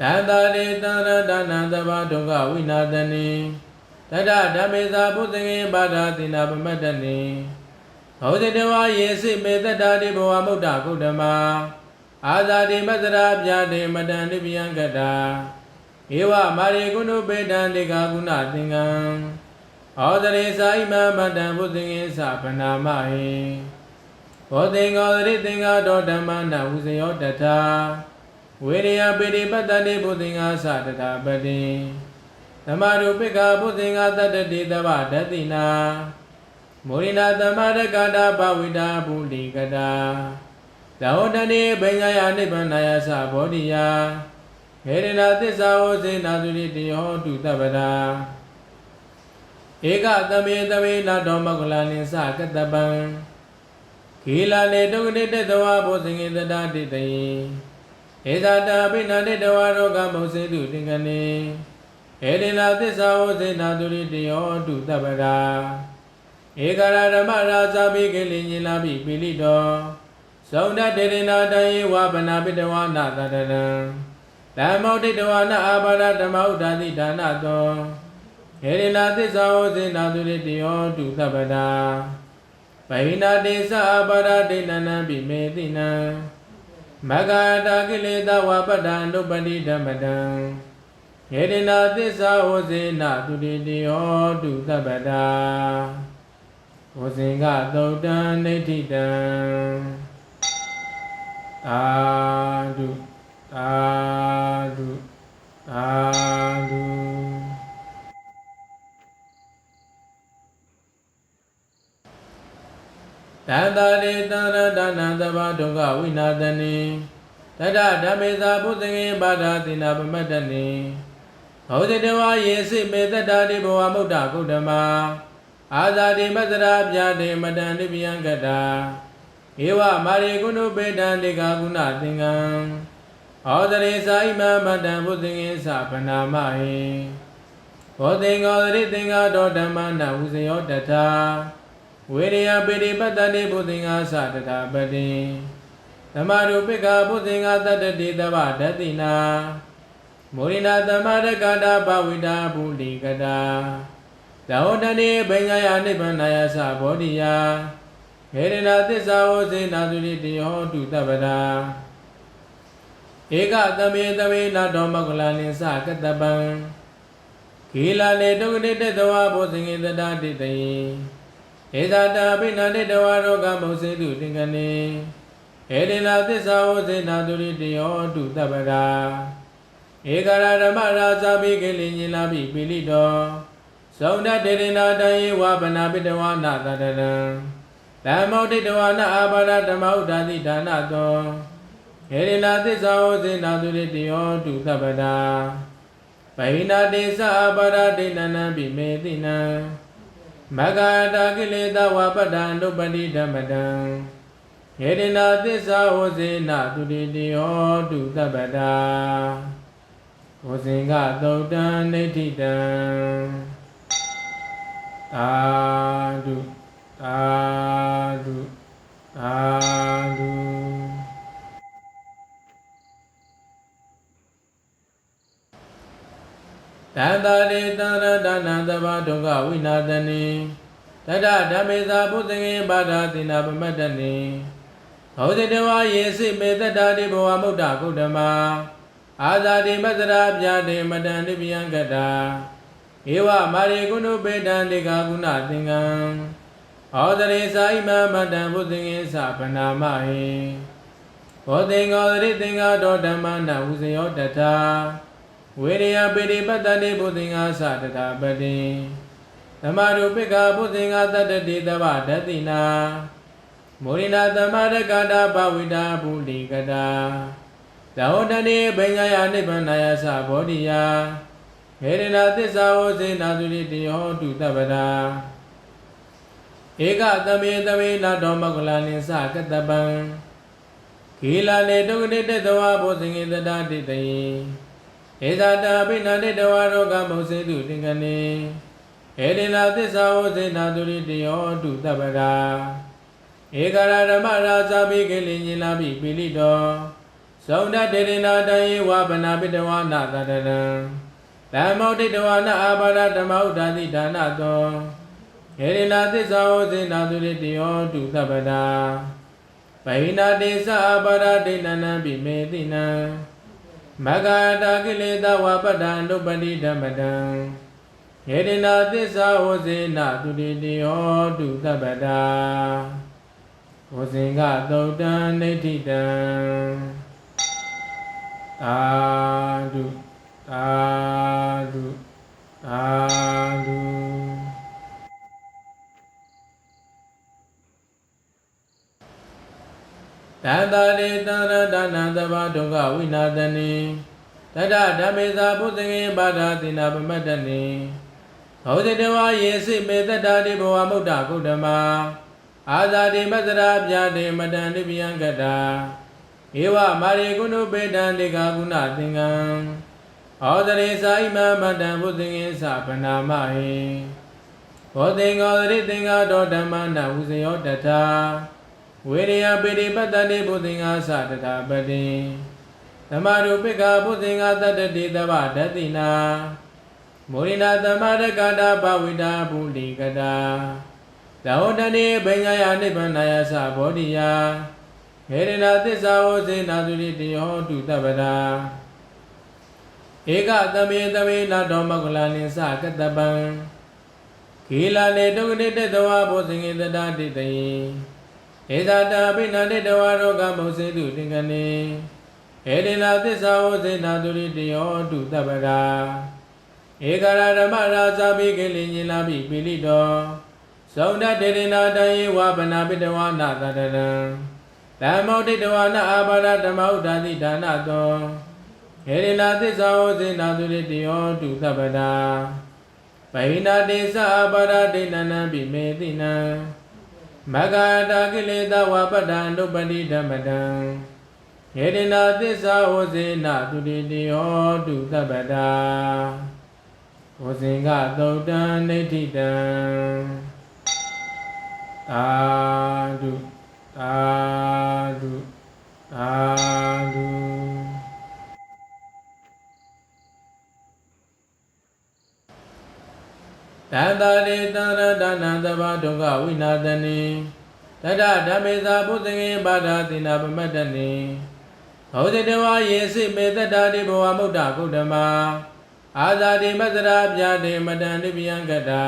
တန္တာရိတံရတနံသဘာဒုက္ခဝိနာသနိတတဓမ္မေသာဘုသင်္ကေပါဒသီနာပမတ္တနိဘောဇိတဝါယေစိမေတ္တာတိဘဝမုဒ္ဒကုတ္တမအာဇာတိမသရာပြာတိမတံနိပိယံကတာဧဝမာရိကုဏုပေတံတေကာကုဏသင်္ကံဩဒရေသာဣမမတံဘုသင်္ကေသဗနာမဟိဘောသင်္ကောရိသင်္ကာတောဓမ္မနာဝုဇယောတထာ ဝေရိယပေတိပတ္တတိဘုသင်္ကာသတထာပတိဓမ္မရူပိကဘုသင်္ကာတတ္တတိတဗ္ဗဒတိနာမောရိနာသမ္မာရကတာဘဝိတာပုလိကတာသဟောတတိဘိညာယနိဗ္ဗာနယသဘောဓိယခေရဏသစ္စာဝစေနာသုရိတယောတုတပ္ပတာဧကသမေသမေနာတော်မဂ္ဂလာနိသကတပံခေလာနေတုဂတိတတဝဘုသင်္ကေတတာတိတယေ ဧဇာတာပိဏတိတဝရောဂမုစေတုသင်္ကနေဧရိနာသစ္စာဝစေနာသုရိတယောတုတပ္ပတာဧကရာဓမ္မရာဇာပိကိလိညိလာပိပိလိတောသောဏတေရနာတယေဝဗနာပိတဝနာတတရံဓမ္မောတိတဝနာအာဘာရဓမ္မဥဒ္ဒတိဒါနတောဟေရိနာသစ္စာဝစေနာသူရိတယောတုသဗ္ဗတာဗိနာတိသအာဘာရဒိဏနံပိမေတိနံ မဂ္ဂတာကိလေသာဝပတ္တံဒုပတိဓမ္မတံဟေရိနာသစ္စာဝစေနာသူရိတယောတုသဗ္ဗတာဝဇင်ကသုတ်တံနေဋ္ဌိတံသာဓုသာဓုသာဓု တန္တာရိတံရတနံသဘာဒုက္ခဝိနာသနိတတဓမ္မေသာဘုသင်္ကေပါဒသီနာပမတ္တနိဘောဇိတဝါယေစိမေတ္တာတိဘဝမုဒ္ဒကုတ္တမအာဇာတိမသရာပြာတိမတံနိပိယံကတာဧဝမာရိကုဏုပေတံတေကာကုဏသင်္ကံဩဒရေသာဣမမတံဘုသင်္ကေသဗနာမဟိဘောသင်္ကောရိသင်္ကာတောဓမ္မနာဝုဇယောတထာ ဝေရိယပေတိပတ္တတိဘုသင်္ကာသတထာပတိဓမ္မရူပိကဘုသင်္ကာတတ္တတိတဗ္ဗဒတိနာမောရိနာသမ္မာရကတာဘဝိတာပုလိကတာသဟောတတိဘိညာယနိဗ္ဗာနယသဘောဓိယခေရဏသစ္စာဝစေနာသုရိတယောတုတပ္ပတာဧကသမေသမေနာတော်မဂ္ဂလာနိသကတပံခေလာလေတုဂတိတတဝဘောဇင်္ကေတတာတိတယေ ဧဇာတာပိဏတိတဝရောဂမုစေတုသင်္ကနေဧရိနာသစ္စာဝစေနာသုရိတယောတုတပ္ပတာဧကရာဓမ္မရာဇာပိကိလိညိလာပိပိလိတောသောဏတေရနာတယေဝဗနာပိတဝနာတတရံဓမ္မောတိတဝနာအာဘာရဓမ္မဥဒ္ဒတိဒါနတောဟေရိနာသစ္စာဝစေနာသူရိတယောတုသဗ္ဗတာဗိနာတိသအာဘာရဒိဏနံပိမေတိနံ မဂ္ဂတာကိလေသာဝပတ္တံဒုပတိဓမ္မတံဟေရိနာသစ္စာဝစေနာသူရိတယောတုသဗ္ဗတာဝဇင်ကသုတ်တံနေဋ္ဌိတံသာဓုသာဓုသာဓုတန္တာရိတံ ရတနံသဘာဒုက္ခဝိနာသနိတတဓမ္မေသာဘုသင်္ကေပါဒသီနာပမတ္တနိဘောဇိတဝါယေစိမေတ္တာတိဘဝမုဒ္ဒကုတ္တမအာဇာတိမသရာပြာတိမတံနိပိယံကတာဧဝမာရိကုဏုပေတံတေကာကုဏသင်္ကံဩဒရေသာဣမမတံဘုသင်္ကေသဗနာမဟိဘောသင်္ကောရိသင်္ကာတောဓမ္မနာဝုဇယောတထာ ဝေရိယပေတိပတ္တတိဘုသင်္ကာသတထာပတိဓမ္မရူပိကဘုသင်္ကာတတ္တတိတဗ္ဗဒတိနာမောရိနာသမ္မာရကတာဘဝိတာပုလိကတာသဟောတတိဘိညာယနိဗ္ဗာနယသဘောဓိယခေရဏသစ္စာဝစေနာသုရိတယောတုတပ္ပတာဧကသမေသမေနာတော်မဂ္ဂလာနိသကတပံခေလာလေတုဂတိတတဝဘောဇင်္ကေတတာတိတယေ ဧဇာတာပိဏတိတဝရောဂမုစေတုသင်္ကနေဧရိနာသစ္စာဝစေနာသုရိတယောတုတပ္ပတာဧကရာဓမ္မရာဇာပိကိလိညိလာပိပိလိတောသောဏတေရနာတယေဝဗနာပိတဝနာတတရံဓမ္မောတိတဝနာအာဘာရဓမ္မဥဒ္ဒါတိဒါနတောဟေရိနာသစ္စာဝဇေနာသူရိတယောတုသဗ္ဗတာဗိနာတေသအာဘာရဒိဏနံပိမေတိနံ မဂ္ဂတာကိလေသာဝပတ္တံဒုပတိဓမ္မတံဟေရိနာသစ္စာဝဇေနာသူရိတယောတုသဗ္ဗတာဝဇင်ကသုတ်တံနေဋ္ဌိတံသာဓုသာဓုသာဓု တန္တာရေတန္ရဒါနသဘာဒုက္ခဝိနာသနိတတဓမ္မေသာဘုသင်္ကေပါဒာတိနာပမတ္တနိသောဇတဝါယေစိမေတ္တာတိဘဝမုဒ္ဒကုတ္တမအာဇာတိမသရာပြာတိမတံတိပယံကတာဧဝမာရေကုဏုပေတံတေကာကုဏသင်္ကံဩဒရေသာဣမမတံဘုသင်္ကေသဗနာမဟေဘောသင်္ကောရိသင်္ကာတောဓမ္မနာဝုဇယောတထာ ဝေရိယပိရိပတ္တတိဘုသင်္ဃာသတတာပတိသမရုပိကဘုသင်္ဃာတတတိတဗဒတိနာမောရိနာသမရကတာဘဝိတာဘုလိကတာသောတတိဘိညာယနိဗ္ဗာနယသဘောဓိယဟေရဏသစ္စာဝဇေနာသုရိတယောတုတပ္ပတာဧကသမေသမေနာတော်မဂ္ဂလာနိသကတပံခေလာလေဒုက္ခတိတဝဘုသင်္ကေတတာတိတယေ ဧသာတာပိဏတိတဝရောဂမုစေတုတင်္ကနေဧဒေနာသစ္စာဝဇေနာတုရိတယောတုတပ္ပရာဧကရဓမ္မရာဇာပိကေလိညင်လာပိပိလိတောသောဏတေရနာတယေဝဗနာပိတဝနာတတရံဓမ္မောတိတဝနာအာဘာရဓမ္မဥဒ္ဒါတိဒါနတောဟေရိနာသစ္စာဝဇေနာတုရိတယောတုသဗ္ဗတာဗိနာတေသအာဘာရဒိဏနံပိမေတိနံ မဂ္ဂတာကိလေသာဝပတ္တံဒုပတိဓမ္မတံဟေရိနာသစ္စာဝဇေနသူတိတယောတုသဗ္ဗတာဝဇင်ကသုတ်တံနေဋ္ဌိတံသာဓုသာ တန္တာရေတန္ရဒါနသဘာဒုက္ခဝိနာသနိတတဓမ္မေသာဘုသင်္ကေပါဒာတိနာပမတ္တနိဘောဇတဝါယေစိမေတ္တာတိဘဝမုဒ္ဒကုတ္တမအာဇာတိမသရာပြာတိမတံတိပယံကတာ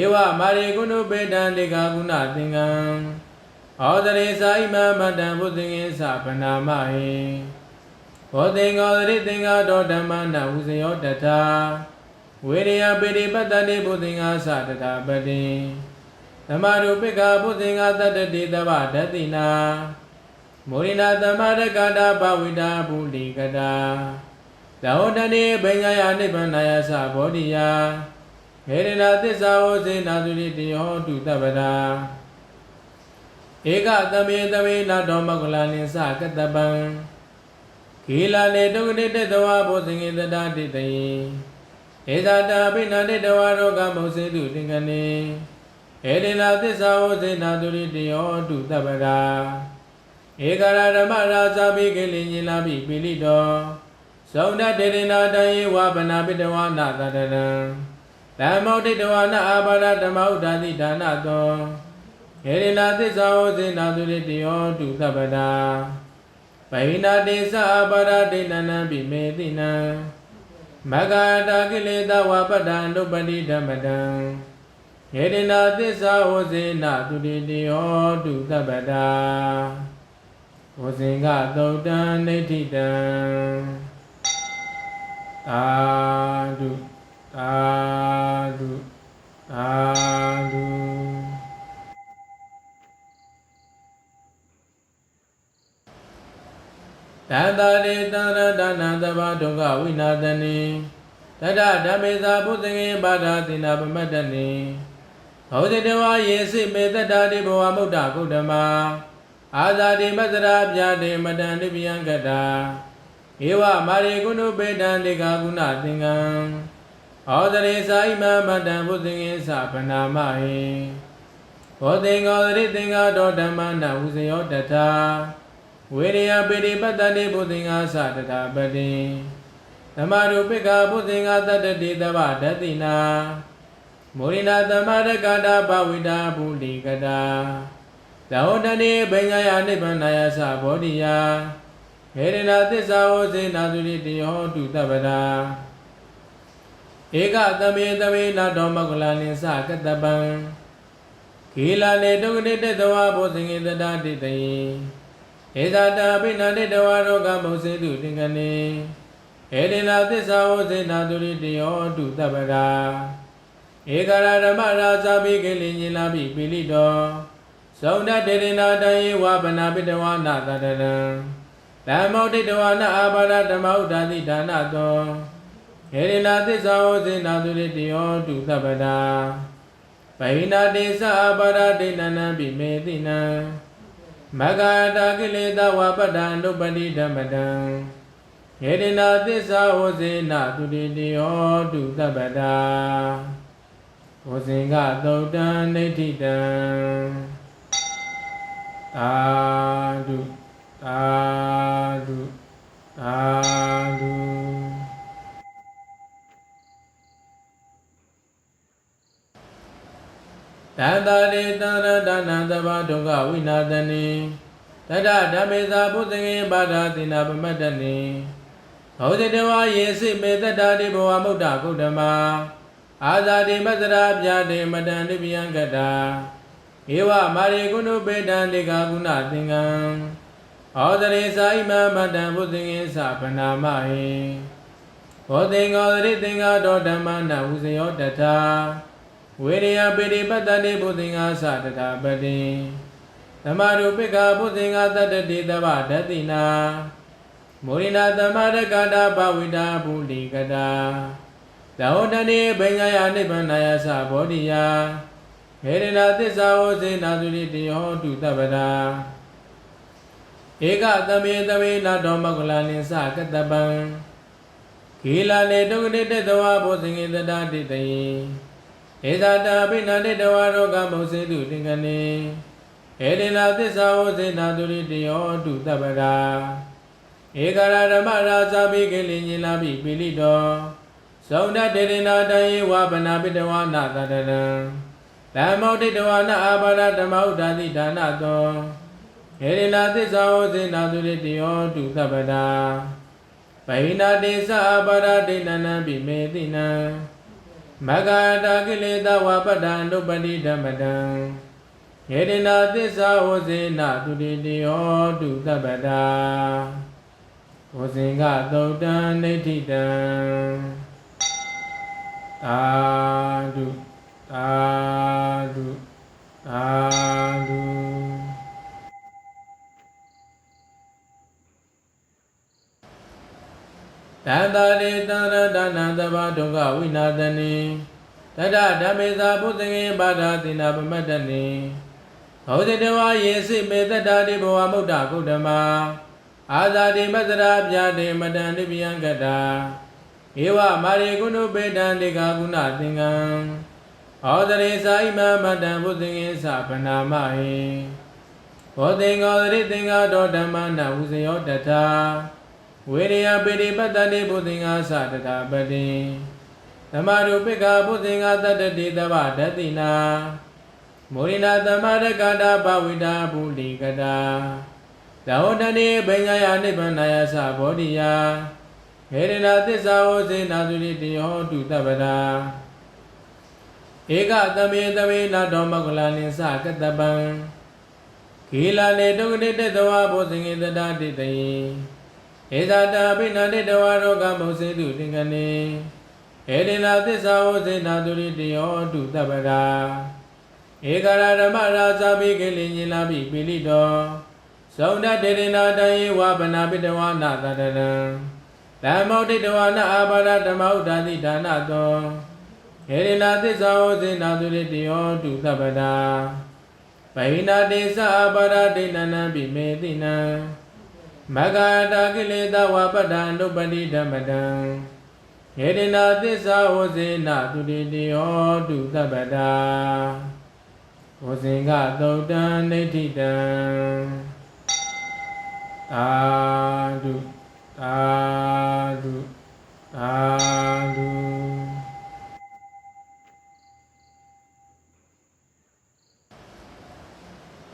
ဧဝမာရေကုဏုပေတံတေကာကုဏသင်္ကံဩဒရေသာဣမမတံဘုသင်္ကေသဗနာမဟေဘောသင်္ကောရိသင်္ကာတောဓမ္မနာဝုဇယောတထာ ဝေရိယပိရိပတ္တတိဘုသင်္ဃာသတတာပတိသမရုပိကဘုသင်္ဃာတတတိတဗဒတိနာမောရိနာသမရကတာဘဝိတာဘုလိကတာသောတတိဘိညာယနိဗ္ဗာနယသဘောဓိယဟေရဏသစ္စာဝစေနာသုရိတယောတုတပ္ပတာဧကသမေသမေနာတော်မဂ္ဂလာနိသကတပံခေလာလေဒုက္ခတိတဝဘုသင်္ကေတတာတိတေ ဧသာတာပိဏတိတဝရောဂမုစေတုတင်္ကနေဧဒေနာသစ္စာဝစေနာတုရိတယောတုတပ္ပရာဧကရဓမ္မရာဇာပိကေလိညင်လာပိပိလိတောသောဏတေရနာတယေဝဗနာပိတဝနာတတရံဓမ္မောတိတဝနာအာဘာရဓမ္မဥဒ္ဒါတိဒါနတောဟေရိနာသစ္စာဝစေနာတုရိတယောတုသဗ္ဗတာဗိနာတေသအာဘာရဒိဏနံပိမေတိနံ မဂ္ဂတာကိလေသာဝပတ္တံဒုပတိဓမ္မတံဟေရိနာသစ္စာဝဇေနသူတိတယောတုသဗ္ဗတာဝဇင်ကသုတ်တံနေဋ္ဌိတံသာဓုသာဓုသာဓု တန္တာရေတန္ရဒါနသဘာဒုက္ခဝိနာသနိတတဓမ္မေသာဘုသင်္ကေပါဒာတိနာပမတ္တနိဘောဇတဝါယေစိမေတ္တာတိဘဝမုဒ္ဒကုတ္တမအာဇာတိမသရာပြာတိမတံတိပယံကတာဧဝမာရေကုဏုပေတံတေကာကုဏသင်္ကံဩဒရေသာဣမမတံဘုသင်္ကေသဗနာမဟေဘောသင်္ကောရိသင်္ကာတောဓမ္မနာဝုဇယောတထာဟ ဝေရိယပိရိပတ္တတိဘုသင်္ဃသတတာပတိဓမ္မရူပိကဘုသင်္ဃတတ္တိတဗ္ဗဒတိနာမောရိနာသမရကတာဘဝိတာဘူလိကတာသဟောတတိဘိညာယနိဗ္ဗာန်ယသဘောဓိယဟေရဏသစ္စာဝစေနာသုရိတယောတုတပ္ပတာဧကသမေသမေနာတော်မဂ္ဂလနိသကတပံခေလာနေတုဂတိတတဝဘုသင်္ကေတတာတိတယေ ဧဇာတာပိဏတိတဝရောဂမုစေတုသင်္ကနေဟေရဏသစ္စာဝစေနာသုရိတယောတုတပ္ပတာဧကရဓမ္မရာဇာပိကိလိညင်လာပိပိလိတောသောဏတေရနာတယေဝဗနာပိတဝနာတတရံဓမ္မောတိတဝနာအာဘာရဓမ္မဥဒ္ဒါတိဒါနတောဟေရဏသစ္စာဝစေနာသုရိတယောတုသဗ္ဗတာဗိနာတိသအာဘာရဒိဏနံပိမေတိနံ မဂ္ဂတာကိလေသာဝပတ္တံဒုပတိဓမ္မတံဟေရဏသစ္စာဝစေနာသုရိတယောတုသဗ္ဗတာဝဇင်္ဂသုတ်တံနေဋ္ဌိတံသာဓုသာဓုသာဓု တန္တာရေတန္ရဒါနသဘာဒုက္ခဝိနာသနိတတဓမ္မေသာဘုသင်္ကေပါဒသီနာပမတ္တနိဟောဇတဝါယေစိမေတ္တာတိဘဝမုဒ္ဒကုတ္တမအာဇာတိမသရာပြာတိမတန်တိပယံကတာဧဝမာရိကုဏုပေတံတေကာကုဏသင်္ကံဩဇရေစာဣမမတံဘုသင်္ကေသဗနာမဟေဘောသင်္ကောသရိသင်္ကာတောဓမ္မနာဝုဇယောတထာ ဝေရိယပိရိပတ္တတိဘုသင်္ဃာသတတာပတိသမရူပိကဘုသင်္ဃာတတတိတဗ္ဗဒတိနာမောရိနာသမရကတာဘဝိတာဘူလိကတာသဟောတတိဘိညာယနိဗ္ဗာန်ယသဘောဓိယဟေရဏသစ္စာဝစေနာသုရိတယောတုတပ္ပတာဧကသမေသမေနာတော်မဂ္ဂလနိသကတပံခေလာလေတုဂတိတတဝဘောဇင်္ကေတတာတိတယေ ဧဇာတာပိဏတိတဝရောဂမုစေတုသင်္ကနေဟေရဏသစ္စာဝစေနာသုရိတယောတုတပ္ပတာဧကရဓမ္မရာဇာပိကိလိညင်လာပိပိလိတောသောဏတေရနာတယေဝဗနာပိတဝနာတတရံဓမ္မောတိတဝနာအာဘာရဓမ္မဥဒ္ဒါတိဒါနတောဟေရဏသစ္စာဝစေနာသုရိတယောတုသဗ္ဗတာဗိနာတိသအာဘာရဒိဏနံပိမေတိနံ မဂ္ဂတာကိလေသာဝပတ္တံဒုပတိဓမ္မတံဟေရဏသစ္စာဝစေနာသုရိတယောတုသဗ္ဗတာဝဇင်္ဂသုတ်တံနေဋ္ဌိတံသာဓုသာဓုသာဓု တန္တာရေတန္ရဒါနသဘာဒုက္ခဝိနာသနိတတဓမ္မေသာဘုသင်္ကေပါဒသီနာပမတ္တနိဟောဇတဝါယေစိမေတ္တာတိဘဝမုဒ္ဒကုတ္တမအာဇာတိမသရာပြာတိမတန်တိပယံကတာဧဝမာရိကုဏုပေတံတေကာကုဏသင်္ကံဩဒရေစာဣမမတံဘုသင်္ကေသဗနာမဟေဘောသင်္ကောသရိသင်္ကာတောဓမ္မနာဝုဇယောတထာ ဝေရိယပိရိပတ္တတိဘုသင်္ဃာသတတာပတိသမရူပိကဘုသင်္ဃာတတတိတဗ္ဗဒတိနာမောရိနာသမရကတာဘဝိတာဘူလိကတာသဟောတတိဘိညာယနိဗ္ဗာန်ယသဘောဓိယဟေရဏသစ္စာဝစေနာသုရိတယောတုတပ္ပတာဧကသမေသမေနာတော်မဂ္ဂလနိသကတပံခေလာနေတုဂတိတတဝဘောဇင်္ကေတတာတိတယေ ဧဇာတာပိဏတိတဝရောဂမုစေတုသင်္ကနေဟေရဏသစ္စာဝစေနာသုရိတယောတုတပ္ပတာဧကရဓမ္မရာဇာပိကိလိညင်လာပိပိလိတောသောဏတေရနာတယေဝဗနာပိတဝနာတတရံဓမ္မောတိတဝနာအာဘာရဓမ္မဥဒ္ဒါတိဒါနတောဟေရဏသစ္စာဝစေနာသုရိတယောတုသဗ္ဗတာဗိနာတိသအာဘာရဒိဏနံပိမေတိနံ မဂ္ဂတာကိလေသာဝပတ္တံဒုပတိဓမ္မတံဟေရဏသစ္စာဝစေနာသုရိတယောတုသဗ္ဗတာဝဇင်္ဂသုတ်တံနေဋ္ဌိတံသာဓုသာဓုသာဓု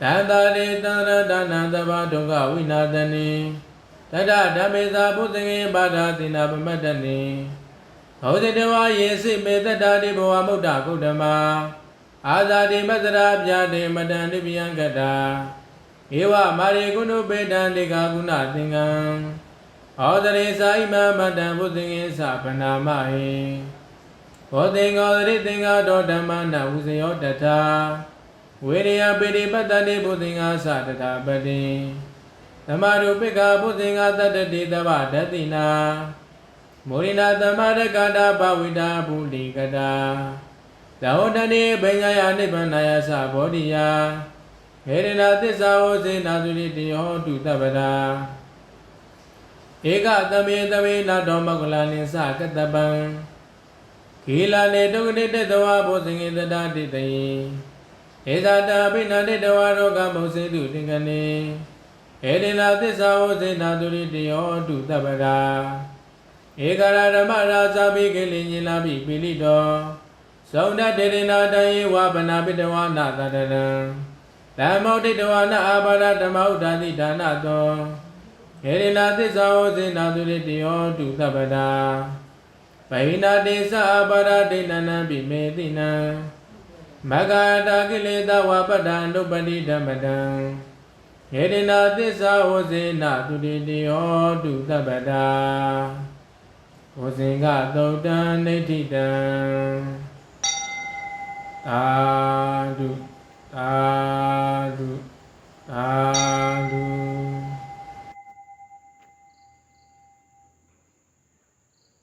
တန္တာရေတန္ရဒနာသဘာဒုက္ခဝိနာသနိတတဓမ္မေသာဘုဇင်ဘာဒတိနာပမတ္တနိဘောဇိတဝါယေစိမေတ္တာတိဘဝမုဒ္ဒကုဒ္ဓမာအာဇာတိမတ္တရာပြာတိမတံတိပယံကတာဧဝမာရေကုဏုပေတံတေကာကုဏသင်္ကံဩဒရေသာဣမမတံဘုဇင်္ဂသဗနာမဟိဘောသင်္ကောရိသင်္ဃတော်ဓမ္မနာဝုဇယောတထာ ဝေရိယပေတိပတ္တတိဘုသင်္ဃသတထာပတိဓမ္မရူပိကဘုသင်္ဃတတ္တတိတဗ္ဗဒတိနာမောရိနာသမရကတာဘဝိတာဘုလိကတာသောတတိဘိညာယနိဗ္ဗာနယသဘောဓိယာဟေရဏသစ္စာဝစေနာသုရိတယောတုတပ္ပတာဧကသမေသမေနာတော်မဂ္ဂလနိသကတပံခေလာလေတုဂတိတတဝဘုဇင်္ဂတတာတိတယေ ဧဇာတာပိဏတိတဝရောဂမုစေတုတင်္ကနေဧရိနာသစ္စာဝစေနာသုရိတယောတုတပ္ပတာဧကရဓမ္မရာဇာပိကေလိညိလာပိပိလိတောသောဏတေရနာတယေဝဗနာပိတဝနာတတရံဓမ္မောတိတဝနာအာဘာရဓမ္မဥဒ္ဒါတိဒါနတောခေရိနာသစ္စာဝစေနာသုရိတယောတုသဗ္ဗတာဗိနာတိသအာဘာရဒိဏနံပိမေတိနံ မဂ္ဂတာကိလေသာဝပတ္တံဒုပ္ပတိဓမ္မတံခေရိနာသစ္စာဝစေနာသုရိတယောတုသဗ္ဗတာဝဇင်ကသုတ်တံနေဋ္ဌိတံသာဓုသာဓုသာဓု